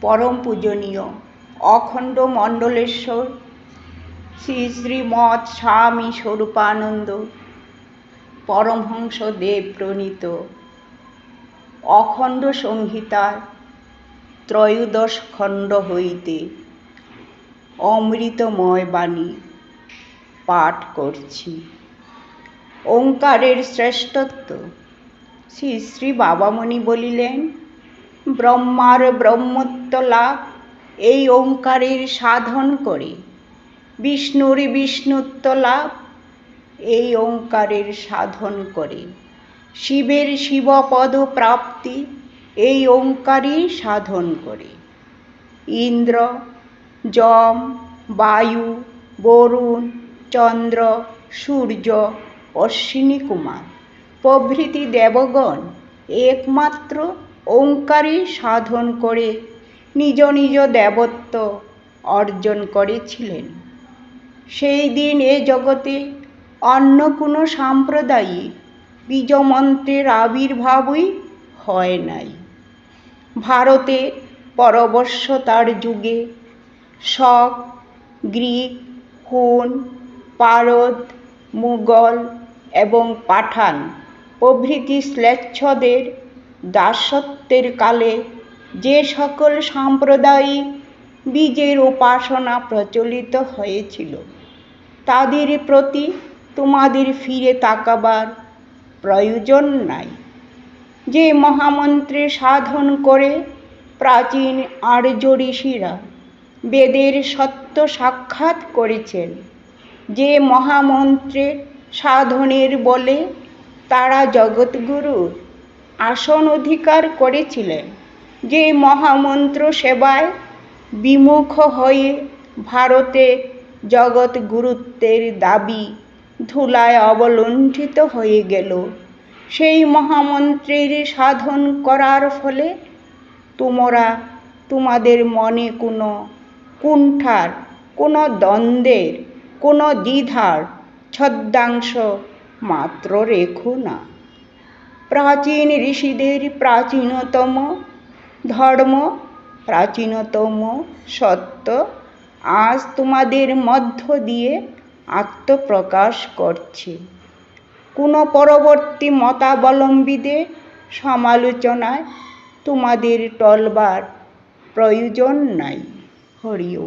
পরম পূজনীয়। অখণ্ড মণ্ডলেশ্বর, শ্রী শ্রীমৎ স্বামী স্বরূপানন্দ, পরমহংস দেব প্রণীত। অখণ্ড সংহিতার ত্রয়োদশ খণ্ড হইতে অমৃতময় বাণী পাঠ করছি। ওঙ্কারের শ্রেষ্ঠত্ব। শ্রী শ্রী বাবামণি বলিলেন ব্রহ্মার ব্রহ্মত্ব লাভ এই ওঙ্কারের সাধন করে। বিষ্ণুর বিষ্ণুত্ব লাভ এই ওঙ্কারের সাধন করে। শিবের শিবপদ প্রাপ্তি এই ওঙ্কারই সাধন করে। ইন্দ্র, যম, বায়ু, বরুণ, চন্দ্র, সূর্য অশ্বিনী কুমার প্রভৃতি দেবগণ একমাত্র ওঙ্কারই সাধন করে নিজ নিজ দেবত্ব অর্জন করেছিলেন। সেই দিন এ জগতে অন্য কোনো সাম্প্রদায়িক বীজমন্ত্রের আবির্ভাবই হয় নাই। ভারতে পরবশ্যতার যুগে শক, গ্রিক হুন পারদ, মুঘল এবং পাঠান প্রভৃতি শ্লেচ্ছদের দাসত্বের কালে যে সকল সাম্প্রদায়িক বীজের উপাসনা প্রচলিত হয়েছিল, তাদের প্রতি তোমাদের ফিরে তাকাবার প্রয়োজন নাই। যে মহামন্ত্রে সাধন করে প্রাচীন আর্য ঋষিরা বেদের সত্য সাক্ষাৎ করেছেন, যে মহামন্ত্রের সাধনের বলে তারা জগৎগুরুর আসন অধিকার করেছিলেন। যে মহামন্ত্র সেবায় বিমুখ হয়ে ভারতে জগৎ গুরুত্বের দাবি ধুলায় অবলুণ্ঠিত হয়ে গেল। সেই মহামন্ত্রের সাধন করার ফলে তোমরা তোমাদের মনে কোনো কুণ্ঠার, কোনো দ্বন্দ্বের, কোনো দ্বিধার ছদ্মাংশ মাত্র রেখো না। প্রাচীন ঋষিদের প্রাচীনতম ধর্ম, প্রাচীনতম সত্য আজ তোমাদের মধ্য দিয়ে আত্মপ্রকাশ করছে। কোনো পরবর্তী মতাবলম্বীদের সমালোচনায় তোমাদের টলবার প্রয়োজন নাই। হরিও